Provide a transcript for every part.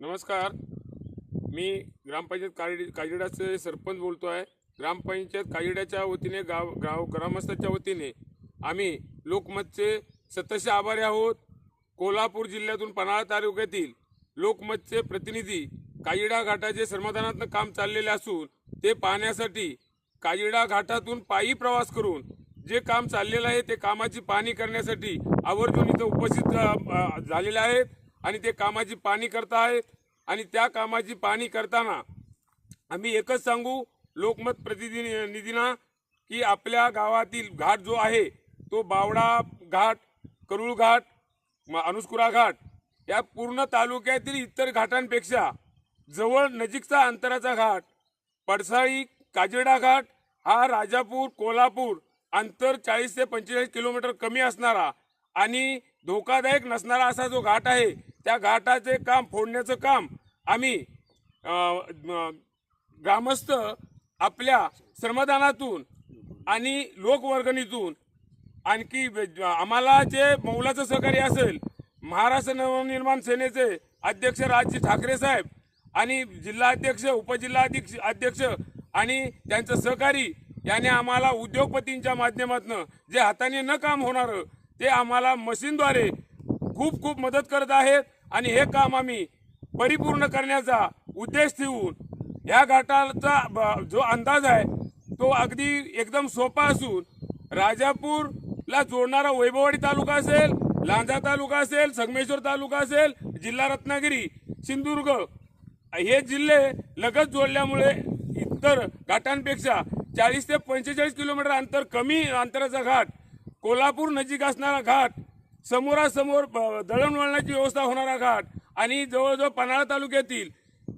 नमस्कार. मी ग्रामपंचायत काळी काजिडाचे सरपंच बोलतो आहे ग्रामपंचायत काजिडाच्या वतीने गाव गाव ग्रामस्थाच्या वतीने आम्ही लोकमतचे सतसे आभारी आहोत. कोल्हापूर जिल्ह्यातून पन्हाळा तालुक्यातील लोकमतचे प्रतिनिधी काजिडा घाटाचे श्रमदानातनं काम चाललेले असून ते पाहण्यासाठी काजिडा घाटातून पायी प्रवास करून जे काम चाललेलं आहे ते कामाची पाहणी करण्यासाठी आवर्जून इथं उपस्थित झालेले आहेत. आणि ते कामाची पाणी करत आहेत आणि त्या कामाची पाणी करताना आम्ही एकच सांगू लोकमत प्रतिनिधींना की आपल्या गावातील घाट जो आहे तो बावडा घाट करुळ घाट अनुस्कुरा घाट या पूर्ण तालुक्यातील इतर घाटांपेक्षा जवळ नजीकचा अंतराचा घाट पडसाळी काजेडा घाट हा राजापूर कोल्हापूर अंतर चाळीस ते पंचेचाळीस किलोमीटर कमी असणारा आणि धोकादायक नसणारा असा जो घाट आहे त्या घाटाचे काम फोडण्याचं काम आम्ही ग्रामस्थ आपल्या श्रमदानातून आणि लोकवर्गणीतून आणखी आम्हाला जे मौलाचं सहकार्य असेल महाराष्ट्र नवनिर्माण सेनेचे अध्यक्ष राजजी ठाकरे साहेब आणि जिल्हाध्यक्ष उपजिल्हाध्यक्ष अध्यक्ष आणि त्यांचं सहकारी याने आम्हाला उद्योगपतींच्या माध्यमातून जे हाताने न काम होणारं ते आम्हाला मशीनद्वारे खूप खूप मदत करत आहेत आणि हे काम आम्ही परिपूर्ण करण्याचा उद्देश ठेवून या घाटाचा जो अंदाज आहे तो अगदी एकदम सोपा असून राजापूरला जोडणारा वैभववाडी तालुका असेल लांजा तालुका असेल संगमेश्वर तालुका असेल जिल्हा रत्नागिरी सिंधुदुर्ग हे जिल्हे लगत जोडल्यामुळे इतर घाटांपेक्षा चाळीस ते पंचेचाळीस किलोमीटर अंतर कमी अंतराचा घाट कोल्हापूर नजीक असणारा घाट समोरासमोर दळणवळणाची व्यवस्था होणारा घाट आणि जवळजवळ पन्हाळा तालुक्यातील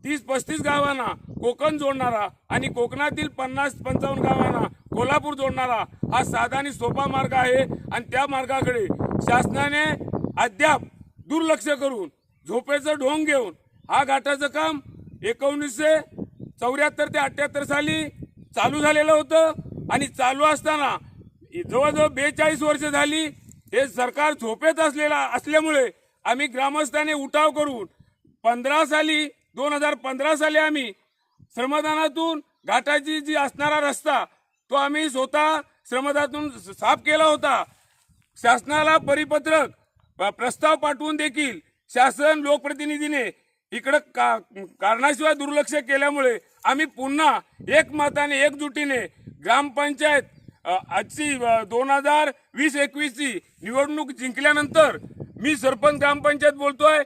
तीस पस्तीस गावांना कोकण जोडणारा आणि कोकणातील पन्नास पंचावन्न गावांना कोल्हापूर जोडणारा हा साधा आणि सोपा मार्ग आहे. आणि त्या मार्गाकडे शासनाने अद्याप दुर्लक्ष करून झोपेचं ढोंग घेऊन हा घाटाचं काम एकोणीसशे चौऱ्याहत्तर ते अठ्ठ्याहत्तर साली चालू झालेलं होतं. आणि चालू असताना जवळजवळ बेचाळीस वर्ष झाली हे सरकार झोपेत असलेला असल्यामुळे आम्ही ग्रामस्थाने उठाव करून पंधरा साली दोन हजार पंधरा साली आम्ही श्रमदानातून घाटाची जी असणारा रस्ता तो आम्ही स्वतः श्रमदानातून साफ केला होता. शासनाला परिपत्रक प्रस्ताव पाठवून देखील शासन लोकप्रतिनिधीने इकडं का कारणाशिवाय दुर्लक्ष केल्यामुळे आम्ही पुन्हा एकमताने एकजुटीने ग्रामपंचायत आजची दोन हजार वीस एकवीसची निवडणूक जिंकल्यानंतर मी सरपंच ग्रामपंचायत बोलतोय.